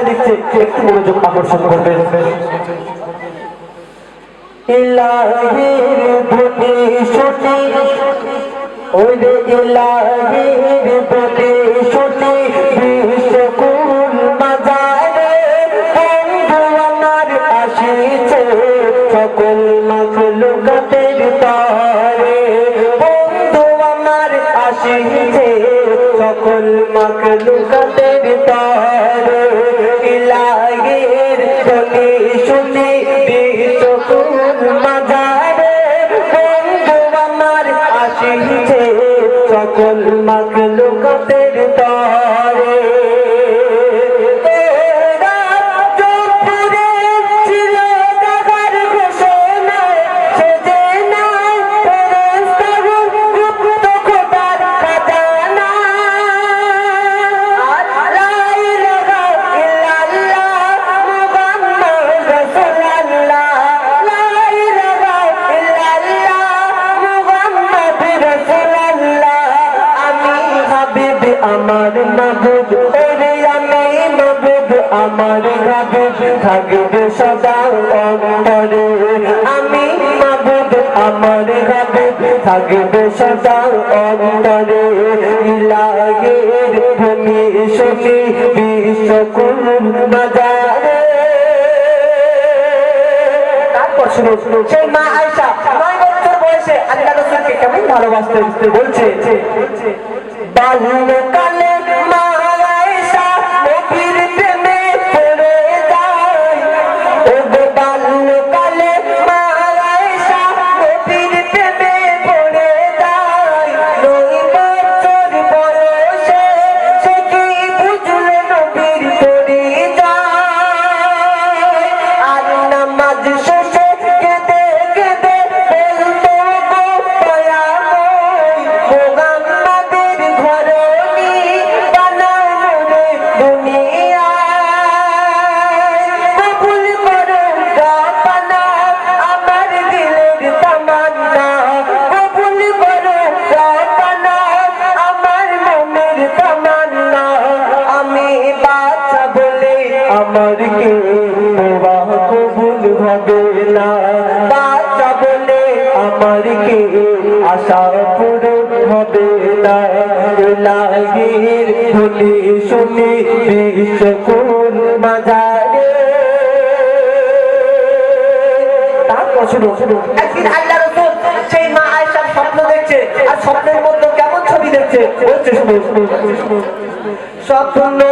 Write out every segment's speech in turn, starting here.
ভাষায় লিখছে একটু মনোযোগ আকর্ষণ করবেন। ইলাহির ধুতি সুতি ওই ইলাহির ধুনি শুনি বিশ্বকুল মাজারে বন্ধু আমার আসিছে সকল মাখলুকাতের আমার হাবিব থাকবে সদা অন্তরে। আমি মাহবুব আমার হাবিব থাকবে সদা অন্তরে। ইলাহের ভূমি শুনি বিশ্বকুল বাজারে। তারপর শুনো শুনো। সেই মা আয়সা নয় বছর বয়সে বলছে বাহ কবুল হবে না বাচ্চা বলে আমার কে আশা পূরণ হবে না লাগির ধুলি শুনি আল্লাহ রসুল সেই মা স্বপ্ন দেখছে আর স্বপ্নের মধ্যে কেমন ছবি দেখছে বলছে শুনো শুনো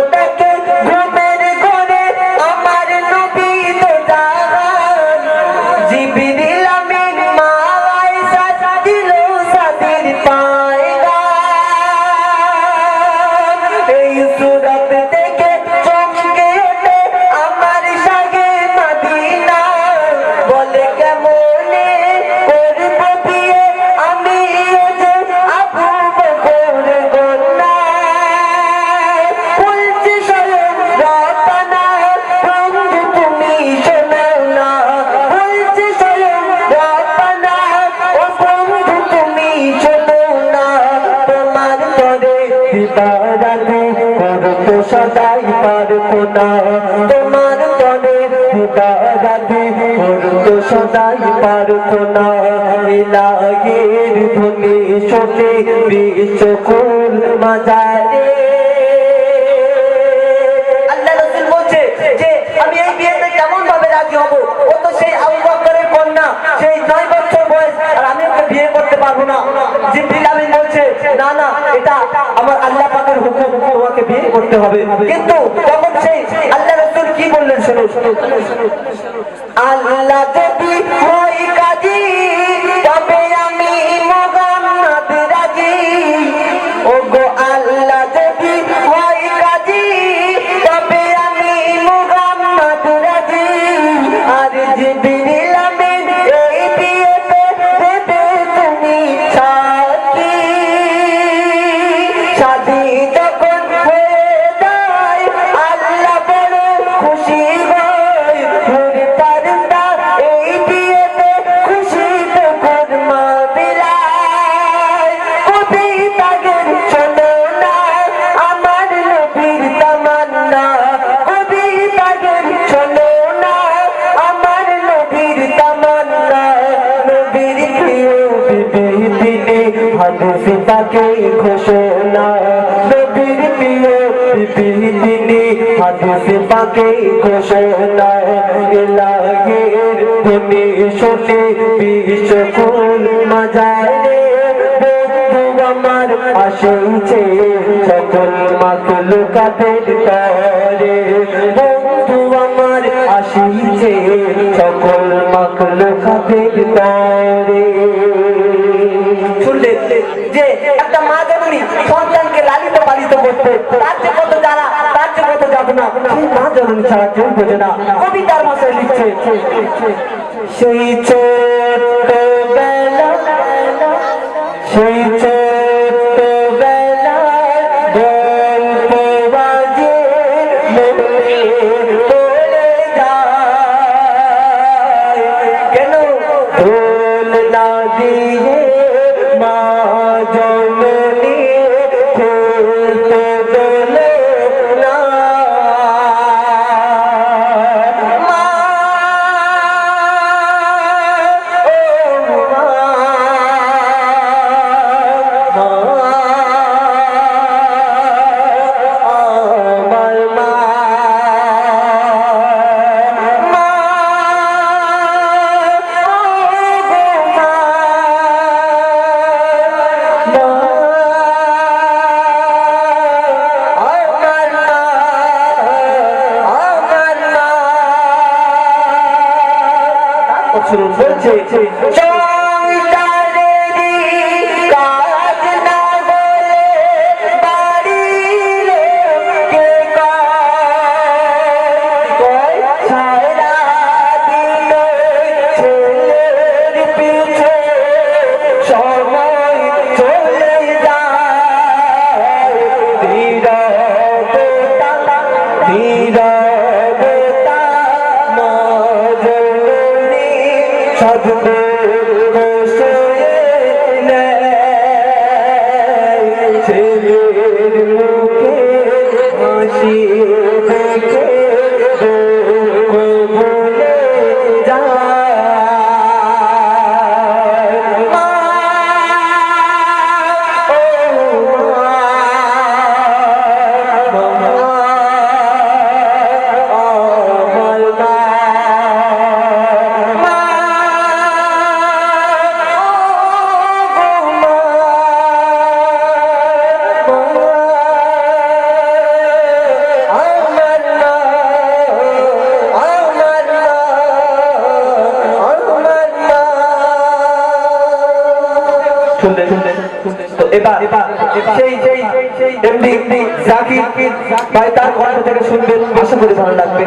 দিবারাতে করতো সদাই পারতো না তোমার পরে দিবারাতে করতো সদাই পারতো না ইলাহির ধ্বনি শোনে বিশ্বকুল মাজারে হব? ও তো সেই আবু বকরের সেই নয় বছর আমি বিয়ে করতে পারব না। জিবরিল আমিন এটা আল্লাহ পাকের হুকুম তোমাকে বিয়ে করতে হবে। কিন্তু তখন সেই আল্লাহ রাসূল কি বললেন শুনুন শোনো শোনো আল্লাহ পাকে ঘোষণা নবীর প্রিয় বিবি তিনি পাকে ঘোষণা ইলাহির ধনী শুনে বিশ্বকুল মাজারে বন্ধু আমার আসেছে, সকল মাকলুকাতের তরে। না সেই মা জননী ছাড়া কেউ বোঝে না। কবিতার মশাই লিখছে সেই ছোট শুনুন বলছে সদগুরু এবার সেই সেই এমডি জাকির ভাই তার কণ্ঠ থেকে শুনবেন। আশা করি ভালো লাগবে।